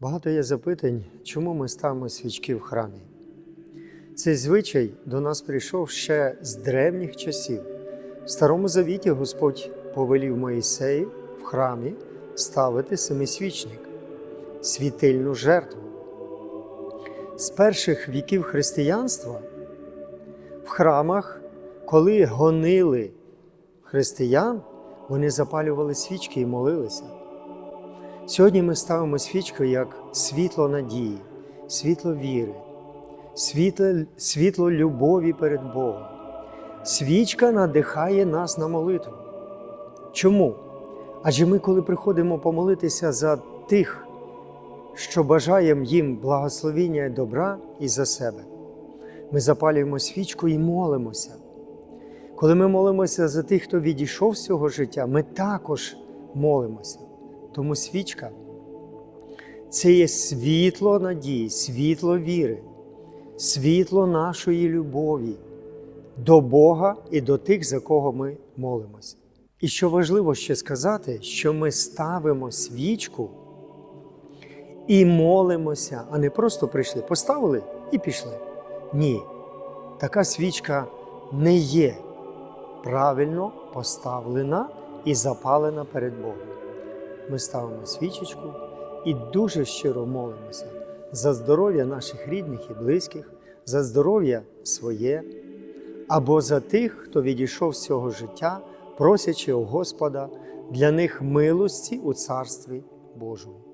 Багато є запитань, чому ми ставимо свічки в храмі. Цей звичай до нас прийшов ще з древніх часів. В Старому Завіті Господь повелів Моїсею в храмі ставити семисвічник, світильну жертву. З перших віків християнства в храмах, коли гонили християн, вони запалювали свічки і молилися. Сьогодні ми ставимо свічку як світло надії, світло віри, світло, світло любові перед Богом. Свічка надихає нас на молитву. Чому? Адже ми, коли приходимо помолитися за тих, що бажаємо їм благословіння і добра і за себе, ми запалюємо свічку і молимося. Коли ми молимося за тих, хто відійшов з цього життя, ми також молимося. Тому свічка це є світло надії, світло віри, світло нашої любові до Бога і до тих, за кого ми молимося. І що важливо ще сказати, що ми ставимо свічку і молимося, а не просто прийшли, поставили і пішли. Ні, така свічка не є правильно поставлена і запалена перед Богом ми ставимо свічечку і дуже щиро молимося за здоров'я наших рідних і близьких, за здоров'я своє або за тих, хто відійшов з цього життя, просячи у Господа для них милості у Царстві Божому.